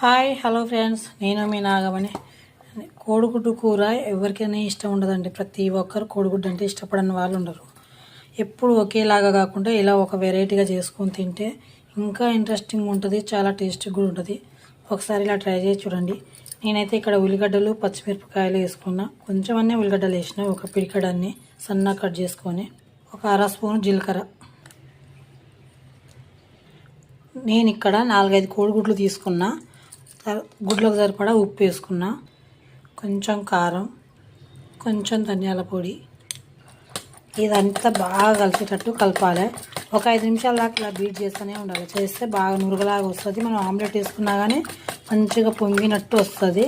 Hi hello friends. నేను మీ నాగమణి. కోడిగుడ్డు కూర ఎవరికైనా ఇష్టం ఉండదండి. ప్రతి ఒక్కరు కోడిగుడ్డు అంటే ఇష్టపడని వాళ్ళు ఉండరు. ఎప్పుడు ఒకేలాగా కాకుండా ఇలా ఒక వెరైటీగా చేసుకొని తింటే ఇంకా ఇంట్రెస్టింగ్ ఉంటుంది చాలా టేస్టీ కూడా ఉంటుంది. ఒకసారి ఇలా ట్రై చేసి చూడండి. నేనైతే ఇక్కడ ఉల్లిగడ్డలు పచ్చిమిరపకాయలు వేసుకున్నా. కొంచెం అన్నీ ఉల్లిగడ్డలు వేసిన ఒక పిడికడాన్ని సన్నగా కట్ చేసుకొని ఒక అర స్పూన్ జీలకర్ర. నేను ఇక్కడ నాలుగైదు కోడిగుడ్లు తీసుకున్నా. గుడ్లకు సరిపడా ఉప్పు వేసుకున్నా కొంచెం కారం కొంచెం ధనియాల పొడి ఇదంతా బాగా కలిసేటట్టు కలపాలి. ఒక ఐదు నిమిషాల దాకా ఇలా బీట్ చేస్తూనే ఉండాలి. చేస్తే బాగా నురగలాగా వస్తుంది. మనం ఆమ్లెట్ వేసుకున్నా కానీ మంచిగా పొంగినట్టు వస్తుంది.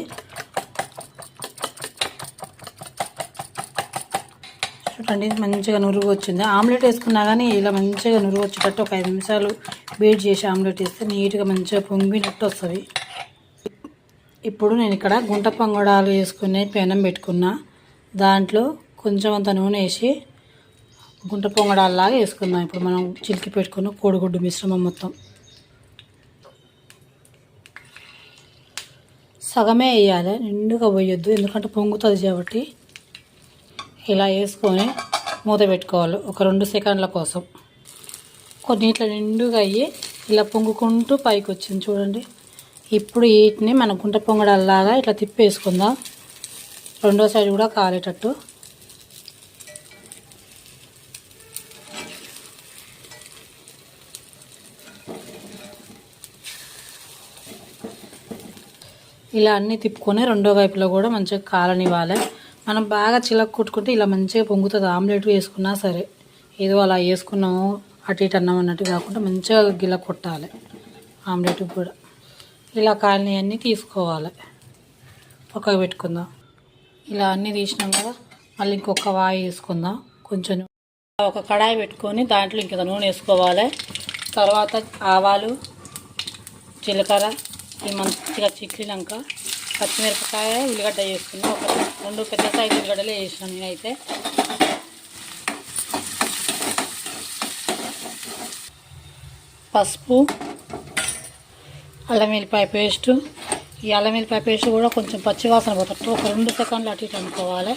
చూడండి మంచిగా నురుగు వచ్చింది ఆమ్లెట్ వేసుకున్నా కానీ ఇలా మంచిగా నురుగు వచ్చేటట్టు ఒక ఐదు నిమిషాలు బీట్ చేసి ఆమ్లెట్ వేస్తే నీట్గా మంచిగా పొంగినట్టు వస్తుంది. ఇప్పుడు నేను ఇక్కడ గుంట పొంగడాలు వేసుకునే పెనం పెట్టుకున్నా. దాంట్లో కొంచెం అంత నూనె వేసి గుంట పొంగడాలలాగా వేసుకుందాం ఇప్పుడు మనం చిలికి పెట్టుకున్న కోడిగుడ్డు మిశ్రమం మొత్తం. సగమే వేయాలి. నిండుగా పోయొద్దు. ఎందుకంటే పొంగుతుంది కాబట్టి ఇలా వేసుకొని మూత పెట్టుకోవాలి. ఒక రెండు సెకండ్ల కోసం. కొన్ని ఇట్లా నిండుగా అయ్యి ఇలా పొంగుకుంటూ పైకి వచ్చింది. చూడండి. ఇప్పుడు వీటిని మన గుంట పొంగడల్లాగా ఇట్లా తిప్పేసుకుందాం. రెండో సైడ్ కూడా కాలేటట్టు. ఇలా అన్నీ తిప్పుకొని రెండో వైపులో కూడా మంచిగా కాలనివ్వాలి. మనం బాగా చిలక కొట్టుకుంటే ఇలా మంచిగా పొంగుతుంది. ఆమ్లెట్ వేసుకున్నా సరే. ఏదో అలా వేసుకున్నాము. అటు ఇటు అన్నాం అన్నట్టు కాకుండా మంచిగా గిల కొట్టాలి. ఆమ్లెట్ కూడా. ఇలా కాలని అన్నీ తీసుకోవాలి. పక్కకు పెట్టుకుందాం. ఇలా అన్నీ తీసినాం కదా మళ్ళీ ఇంకొక వాయి వేసుకుందాం కొంచెం ఒక కడాయి పెట్టుకొని దాంట్లో ఇంకొక నూనె వేసుకోవాలి. తర్వాత ఆవాలు జీలకర్ర ఇవి మంచిగా చిక్కినాక పచ్చిమిరపకాయ ఉల్లిగడ్డ వేసుకున్నాం. ఒక రెండు పెద్ద సైజు ఉల్లిగడ్డలే వేసినాను నేనైతే. పసుపు అల్లం వెల్లిపాయ పేస్ట్. ఈ అల్లం వెల్లిపాయ పేస్ట్ కూడా కొంచెం పచ్చివాసన పోతుంది. ఒక రెండు సెకండ్లు అటు ఇటు అనుకోవాలి.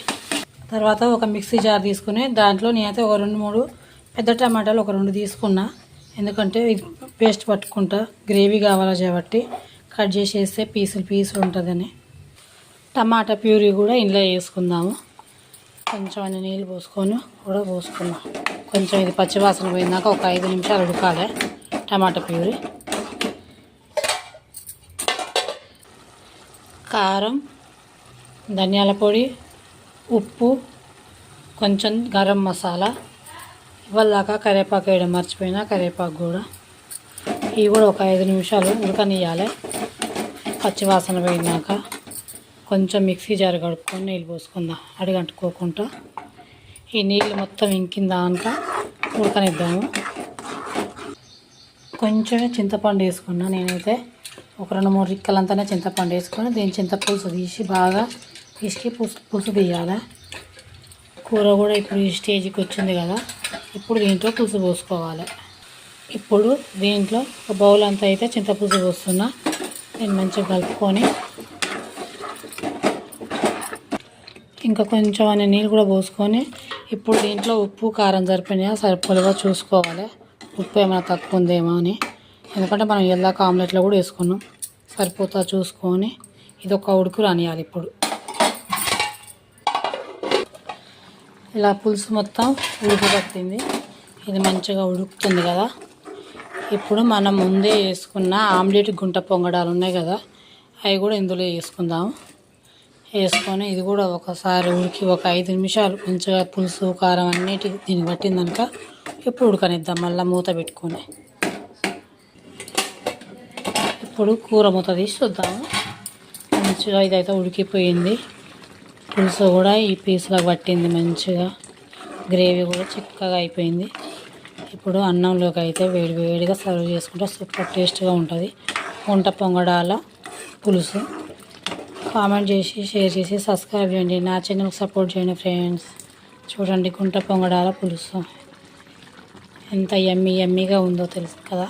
తర్వాత ఒక మిక్సీ జార్ తీసుకుని దాంట్లో నేనైతే ఒక రెండు మూడు పెద్ద టమాటాలు ఒక రెండు తీసుకున్నా. ఎందుకంటే ఇది పేస్ట్ పట్టుకుంటా గ్రేవీ కావాలా కాబట్టి కట్ చేసి వేస్తే పీసులు పీసులు ఉంటుందని. టమాటా ప్యూరీ కూడా ఇంట్లో వేసుకుందాము. కొంచెం అన్ని నీళ్ళు పోసుకొని కూడా పోసుకున్నాం. కొంచెం ఇది పచ్చివాసన పోయినాక ఒక ఐదు నిమిషాలు ఉడకాలి టమాటా ప్యూరీ. కారం ధనియాల పొడి ఉప్పు కొంచెం గరం మసాలా. ఇవ్వలాక కరివేపాకు వేయడం మర్చిపోయినా కరివేపాకు కూడా. ఇవి కూడా ఒక ఐదు నిమిషాలు ఉడకనియాలి పచ్చివాసన పోయినాక కొంచెం మిక్సీ జారు కడుక్కొని నీళ్ళు పోసుకుందాం అడిగంటుకోకుండా. ఈ నీళ్ళు మొత్తం ఇంకిందాక ఉడకనిద్దాము. కొంచెమే చింతపండు వేసుకున్నా నేనైతే. ఒక రెండు మూడు రిక్కలంతా చింతపండు వేసుకొని దీని చింతపులుసు తీసి బాగా పిసికి పులుసు పులుసు తీయాలి కూర కూడా ఇప్పుడు ఈ స్టేజ్కి వచ్చింది కదా ఇప్పుడు దీంట్లో పులుసు పోసుకోవాలి. ఇప్పుడు దీంట్లో ఒక బౌల్ అంతా అయితే చింతపులుసు పోస్తున్నా నేను మంచిగా కలుపుకొని ఇంకా కొంచెం అనే నీళ్ళు కూడా పోసుకొని ఇప్పుడు దీంట్లో ఉప్పు కారం సరిపోయినాయా సరిపోలేవా చూసుకోవాలి. ఉప్పు ఏమైనా తక్కువ ఉందేమో అని. ఎందుకంటే మనం ఎల్లాక ఆమ్లెట్లో కూడా వేసుకున్నాం. సరిపోతా చూసుకొని ఇది ఒక ఉడుకు రానియాలి ఇప్పుడు. ఇలా పులుసు మొత్తం ఉడుకు పట్టింది. ఇది మంచిగా ఉడుకుతుంది కదా. ఇప్పుడు మనం ముందే వేసుకున్న ఆమ్లెట్ గుంట పొంగడాలు ఉన్నాయి కదా అవి కూడా ఇందులో వేసుకుందాం. వేసుకొని ఇది కూడా ఒకసారి ఉడికి ఒక ఐదు నిమిషాలు మంచిగా పులుసు కారం అన్నిటి దీన్ని పట్టిందనుక ఇప్పుడు ఉడకనిద్దాం మళ్ళీ మూత పెట్టుకొని. ఇప్పుడు కూర మూత తీసి చూద్దాము? మంచిగా ఇదైతే ఉడికిపోయింది. పులుసు కూడా ఈ పీసులకు పట్టింది మంచిగా. గ్రేవీ కూడా చిక్కగా అయిపోయింది. ఇప్పుడు అన్నంలోకి అయితే వేడి వేడిగా సర్వ్ చేసుకుంటే సూపర్ టేస్ట్గా ఉంటుంది. వంట పొంగడాల పులుసు. కామెంట్ చేసి షేర్ చేసి సబ్స్క్రైబ్ చేయండి. నా ఛానల్కి సపోర్ట్ చేయండి ఫ్రెండ్స్. చూడండి గుంట పొంగడాల పులుసు. ఎంత ఎమ్మి ఎమ్మిగా ఉందో తెలుసు కదా.